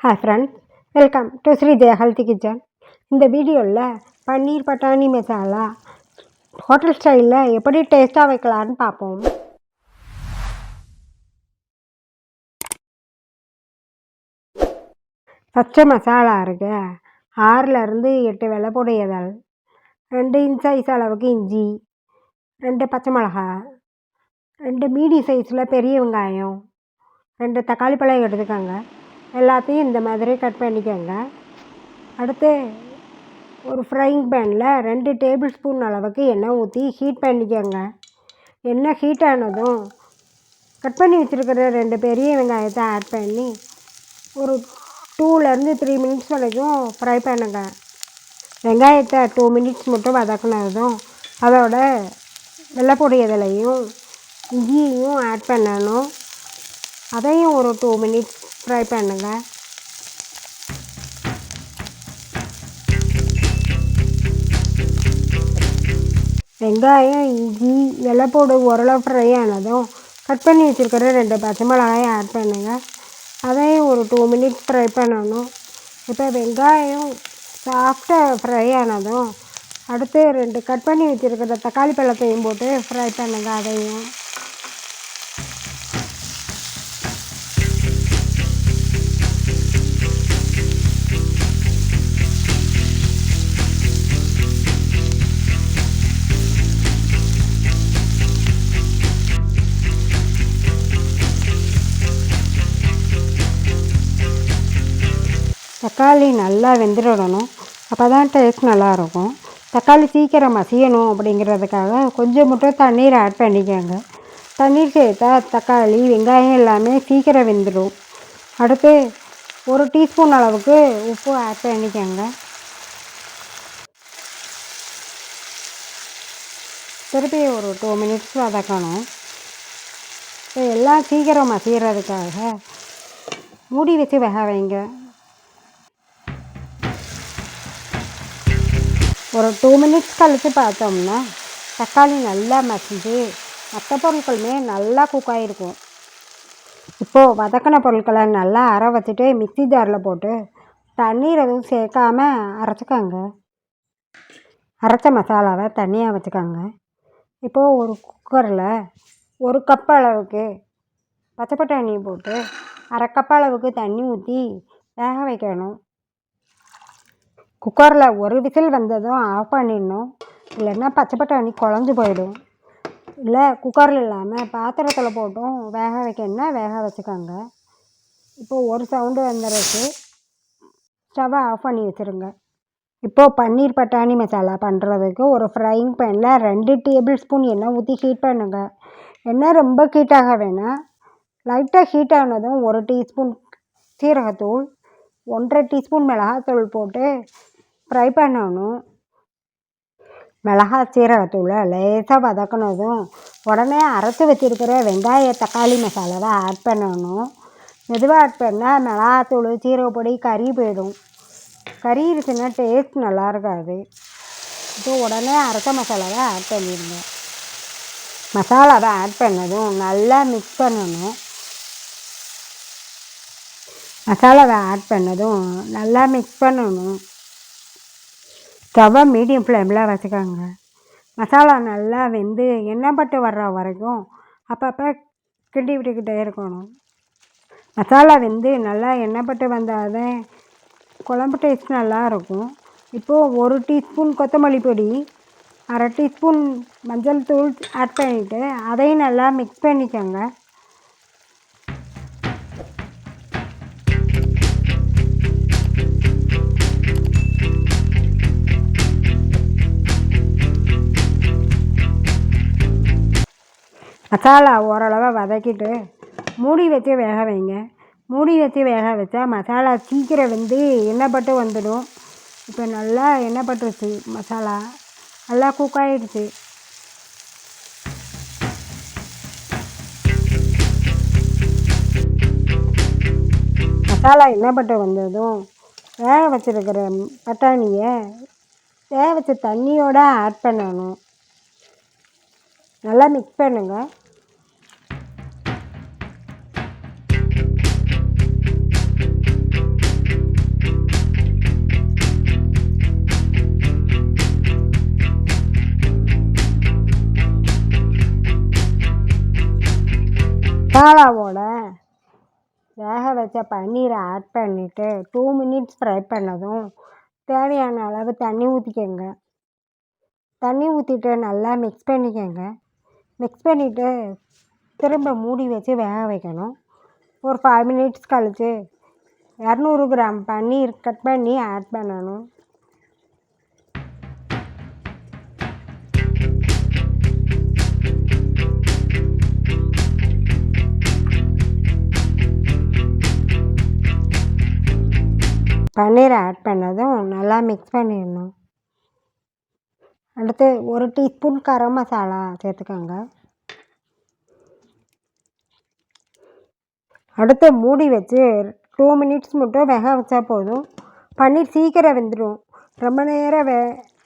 Hi friends welcome to Srijaya healthy kitchen இந்த வீடியோவில் பன்னீர் பட்டாணி மசாலா ஹோட்டல் ஸ்டைலில் எப்படி டேஸ்ட்டாக வைக்கலான்னு பார்ப்போம். ஃபஸ்ட்டு மசாலா இருக்கு ஆறுலேருந்து எட்டு வெலை இதழ் ரெண்டு இன்ச் சைஸ் அளவுக்கு இஞ்சி ரெண்டு பச்சை மிளகா ரெண்டு மீடியம் சைஸில் பெரிய வெங்காயம் ரெண்டு தக்காளி பழம் எடுத்துக்கோங்க. எல்லாத்தையும் இந்த மாதிரி கட் பண்ணிக்கோங்க. அடுத்து ஒரு ஃப்ரைங் பேனில் ரெண்டு டேபிள் ஸ்பூன் அளவுக்கு எண்ணெய் ஊற்றி ஹீட் பண்ணிக்கோங்க. எண்ணெய் ஹீட் ஆனதும் கட் பண்ணி வச்சுருக்கிற ரெண்டு பெரிய வெங்காயத்தை ஆட் பண்ணி ஒரு டூலேருந்து த்ரீ மினிட்ஸ் வரைக்கும் ஃப்ரை பண்ணுங்க. வெங்காயத்தை டூ மினிட்ஸ் மட்டும் வதக்குனதும் அதோட வெள்ளைப்பொடி இதிலையும் இஞ்சியையும் ஆட் பண்ணணும். அதையும் ஒரு டூ மினிட்ஸ் ஃப்ரை பண்ணுங்க. வெங்காயம் இஞ்சி வெள்ளைப்பூடு ஓரளவு ஃப்ரை ஆனதும் கட் பண்ணி வச்சுருக்கிற ரெண்டு பச்சை மிளகாயும் ஆட் பண்ணுங்கள் அதையும் ஒரு டூ மினிட்ஸ் ஃப்ரை பண்ணணும். இப்போ வெங்காயம் சாஃப்டாக ஃப்ரை ஆனதும் அடுத்து ரெண்டு கட் பண்ணி வச்சுருக்கிற தக்காளி பழத்தையும் போட்டு ஃப்ரை பண்ணுங்கள் அதையும். தக்காளி நல்லா வெந்துடணும். அப்போ தான் டேஸ்ட் நல்லாயிருக்கும். தக்காளி சீக்கிரம் மசியணும் அப்படிங்கிறதுக்காக கொஞ்சம் மட்டும் தண்ணீர் ஆட் பண்ணிக்கோங்க. தண்ணீர் சேர்த்தா தக்காளி வெங்காயம் எல்லாமே சீக்கிரம் வெந்துடும். அடுத்து ஒரு டீஸ்பூன் அளவுக்கு உப்பு ஆட் பண்ணிக்கோங்க. திருப்பி ஒரு டூ மினிட்ஸ் வதக்கணும். இப்போ எல்லாம் சீக்கிரம் மசிகிறதுக்காக மூடி வச்சு வேக வைங்க. ஒரு டூ மினிட்ஸ் கழித்து பார்த்தோம்னா தக்காளி நல்லா மசிஞ்சு மற்ற பொருட்களுமே நல்லா குக் ஆகிருக்கும் இப்போது வதக்கின பொருட்களை நல்லா அற வச்சுட்டு மிக்சி ஜாரில் போட்டு தண்ணீர் எதுவும் சேர்க்காம அரைச்சிக்கோங்க. அரைச்ச மசாலாவை தனியாக வச்சுக்கோங்க. இப்போது ஒரு குக்கரில் ஒரு கப் அளவுக்கு பச்சை பட்டாணி போட்டு அரை கப் அளவுக்கு தண்ணி ஊற்றி வேக வைக்கணும். குக்கரில் ஒரு விசில் வந்ததும் ஆஃப் பண்ணிடணும். இல்லைன்னா பச்சை பட்டாணி குழஞ்சி போயிடும். இல்லை குக்கரில் இல்லாமல் பாத்திரத்தில் போட்டும் வேக வைக்கணும்னா வேக வச்சுக்கோங்க. இப்போது ஒரு சவுண்டு வந்துடுச்சு ஸ்டவ்வை ஆஃப் பண்ணி வச்சுருங்க. இப்போது பன்னீர் பட்டாணி மசாலா பண்ணுறதுக்கு ஒரு ஃப்ரைங் பேனில் ரெண்டு டேபிள் ஸ்பூன் எண்ணெய் ஊற்றி ஹீட் பண்ணுங்கள் எண்ணெய் ரொம்ப ஹீட் ஆக வேணாம். லைட்டாக ஹீட் ஆனதும் ஒரு டீஸ்பூன் சீரகத்தூள் ஒன்றரை டீஸ்பூன் மிளகாத்தூள் போட்டு ஃப்ரை பண்ணணும். மிளகா சீரகத்தூளை லேசாக வதக்கினதும் உடனே அரைச்சி வச்சுருக்கிற வெங்காய தக்காளி மசாலாவை ஆட் பண்ணணும். மெதுவாக ஆட் பண்ணால் மிளகாத்தூள் சீரகப்பொடி கறி போயிடும். கறி இருக்குன்னா டேஸ்ட் நல்லா இருக்காது. இப்போ உடனே அரைச்ச மசாலாவை ஆட் பண்ணிடுங்க மசாலாவை ஆட் பண்ணதும் நல்லா மிக்ஸ் பண்ணணும். மசாலாவை ஆட் பண்ணதும் நல்லா மிக்ஸ் பண்ணணும். ஸ்டவ்வை மீடியம் ஃப்ளேமில் வச்சுக்கோங்க. மசாலா நல்லா வெந்து எண்ணெய் பட்டு வர்ற வரைக்கும் அப்பப்போ கிண்டி விட்டுக்கிட்டே இருக்கணும். மசாலா வெந்து நல்லா எண்ணெய் பட்டு வந்தால் தான் குழம்பு டேஸ்ட் நல்லா இருக்கும். இப்போது ஒரு டீஸ்பூன் கொத்தமல்லி பொடி அரை டீஸ்பூன் மஞ்சள் தூள் ஆட் பண்ணிவிட்டு அதையும் நல்லா மிக்ஸ் பண்ணிக்கோங்க. மசாலா ஓரளவு வதக்கிட்டு மூடி வச்சு வேக வைங்க. மூடி வச்சு வேக வச்சா மசாலா சீக்கிரம் வந்து எண்ணெய் பட்டு வந்துடும். இப்போ நல்லா எண்ணெய் பட்டுருச்சு மசாலா. நல்லா குக் ஆகிடுச்சு மசாலா எண்ணெய் பட்டு வந்ததும் வேக வச்சுருக்கிற பட்டாணியை வேக வச்ச தண்ணியோடு ஆட் பண்ணணும். நல்லா மிக்ஸ் பண்ணுங்கள் மசாலாவோட வேக வச்ச பன்னீரை ஆட் பண்ணிவிட்டு டூ மினிட்ஸ் ஃப்ரை பண்ணதும் தேவையான அளவு தண்ணி ஊற்றிக்கோங்க தண்ணி ஊற்றிட்டு நல்லா மிக்ஸ் பண்ணிக்கோங்க. மிக்ஸ் பண்ணிவிட்டு திரும்ப மூடி வச்சு வேக வைக்கணும். ஒரு ஃபைவ் மினிட்ஸ் கழித்து இரநூறு கிராம் பன்னீர் கட் பண்ணி ஆட் பண்ணணும். பன்னீரை ஆட் பண்ணதும் நல்லா மிக்ஸ் பண்ணிடணும். அடுத்து ஒரு டீஸ்பூன் கரம் மசாலா சேர்த்துக்கோங்க. அடுத்து மூடி வச்சு டூ மினிட்ஸ் மட்டும் வேக வச்சா போதும். பன்னீர் சீக்கிரம் வெந்துடும் ரொம்ப நேரம் வே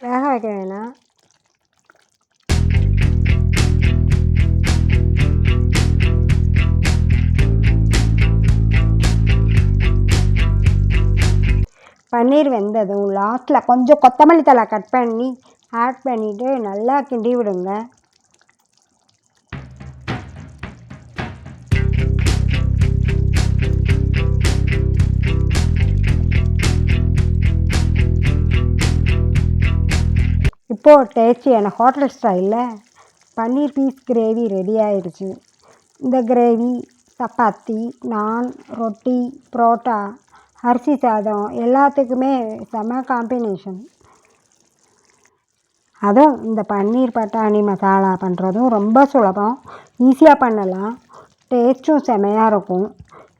வேக வைக்க வேணாம். பன்னீர் வெந்ததும் லாஸ்ட்டில் கொஞ்சம் கொத்தமல்லி தழை கட் பண்ணி ஆட் பண்ணிவிட்டு நல்லா கிண்டி விடுங்க. இப்போது டேஸ்டியான ஹோட்டல் ஸ்டைலில் பன்னீர் பீஸ் கிரேவி ரெடி ஆயிடுச்சு. இந்த கிரேவி சப்பாத்தி நான் ரொட்டி புரோட்டா அரிசி சாதம் எல்லாத்துக்குமே செம காம்பினேஷன் அதுவும் இந்த பன்னீர் பட்டாணி மசாலா பண்ணுறதும் ரொம்ப சுலபம். ஈஸியாக பண்ணலாம். டேஸ்ட்டும் செமையாக இருக்கும்.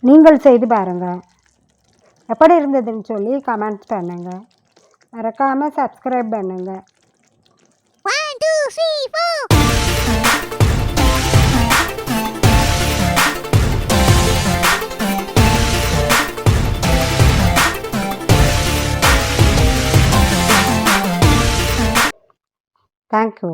நீங்கள் செய்து பாருங்கள் எப்படி இருந்ததுன்னு சொல்லி கமெண்ட்ஸ் பண்ணுங்கள் மறக்காமல் சப்ஸ்கிரைப் பண்ணுங்கள் ஒன் டூ three. தேங்க்யூ